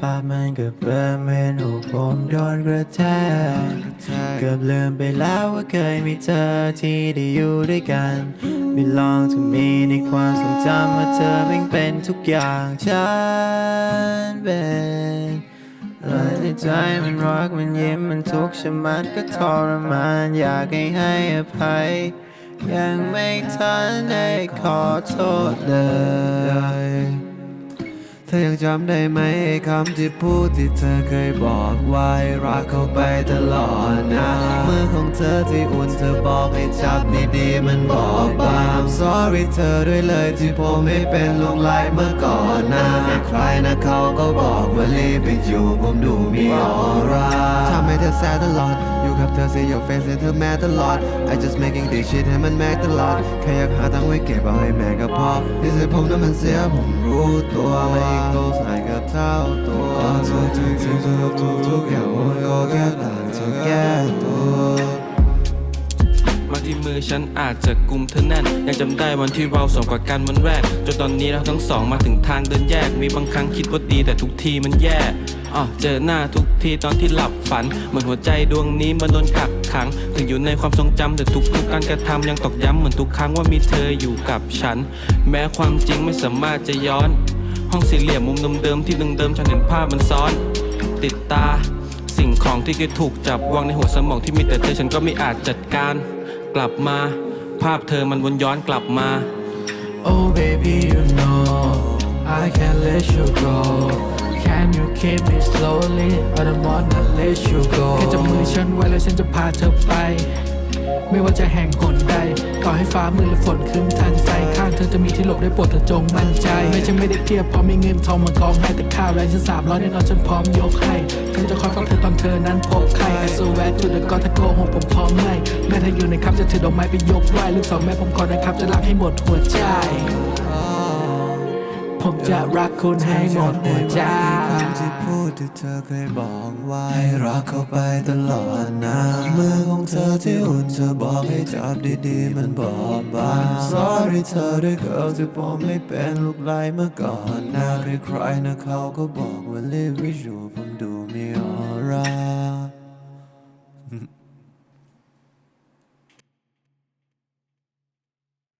ภาพมันก็เบิ่มเห็นหูผมโดนกระแทกเกือบลืมไปแล้วว่าเคยมีเธอที่ได้อยู่ด้วยกัน belong to me ในความทรงจำว่าเธอเป็นทุกอย่างฉันเป็นและในใจมันรักมันยิ้มมันทุกข์ชะมัดก็ทรมานอยากให้ให้อภัย ยังไม่ทันได้ขอโทษเลย เธอยังจำได้ไหมคำที่พูดที่เธอเคยบอกไว้รักเขาไปตลอดนะมือของเธอที่อุ่นเธอบอกให้จับดีๆมันบอกบาง sorry เธอด้วยเลยที่ผมไม่เป็นลูกไล่เมื่อก่อนนะใครนะเขาก็บอกว่ารีบไปอยู่ผมดูมีออร่าทำให้เธอแซดตลอด กับเธอ see your face ให้เธอแม้ตลอด I just making this shit ให้มันแม็กตลอดแค่อยากหาตังค์ไว้เก็บเอาให้แม่ก็พอที่สุดผมนั้นมันเสียผมรู้ตัวและอีกโกสหายเกับเท่าตัวก็ทุกทุกทุกทุกทุกทุกอย่างมันก็แค่ต่างเธอแก้ตัวมาที่มือฉันอาจจะกุมเธอแน่น ยังจำได้วันที่เราสองกว่ากันวันแรก จนตอนนี้เราทั้งสองมาถึงทางเดินแยก มีบางครั้งคิดว่าดีแต่ทุกทีมันแย่ อ๋อเจอหน้าทุกทีตอนที่หลับฝัน เหมือนหัวใจดวงนี้มันโดนกักขัง ถึงอยู่ในความทรงจำแต่ทุกทุกๆการกระทำยังตอกย้ำเหมือนทุกครั้งว่ามีเธออยู่กับฉัน แม้ความจริงไม่สามารถจะย้อน ห้องสี่เหลี่ยมมุมเดิมๆที่เดิมๆฉันเห็นภาพมันซ้อน ติดตา สิ่งของที่เคยถูกจับวางในหัวสมองที่มีแต่เธอฉันก็ไม่อาจจัดการ กลับมา ภาพเธอมันวนย้อนกลับมา Oh baby you know I can't let you go Can you keep me slowly I don't wanna let you go แค่จับมือฉันไว้แล้วฉันจะพาเธอไป ไม่ว่าจะแห่งหนใด ต่อให้ฟ้ามืดหรือฝนครึ้มทันใจ ข้างเธอจะมีที่หลบได้โปรดเธอจงมั่นใจ ไม่ใช่ไม่ได้เพียบเพราะมีเงินทองมากองให้แต่ข้าวแรงฉันสามร้อยแน่นอนฉันพร้อมยกให้ฉันจะคอยเฝ้าเธอตอนเธอนั้นพบใคร I swear to the God ถ้าโกหกผมพร้อมไม่แม้ถ้าอยู่ในครับจะถือดอกไม้ไปยกไหว้ลูกสาวแม่ผมขอนะครับจะรักให้หมดหัวใจ ผมจะรักคุณให้หมดหัวใจคำที่พูดที่เธอเคยบอกไว้รักเขาไปตลอดนะมือของเธอที่อุ่นเธอบอกให้จับดีๆมันบอกบาง sorry เธอด้วยเกิลที่ผมไม่เป็นลูกไล่เมื่อก่อนนะใครๆนะเขาก็บอกว่า live with you ผมดูมีออร่า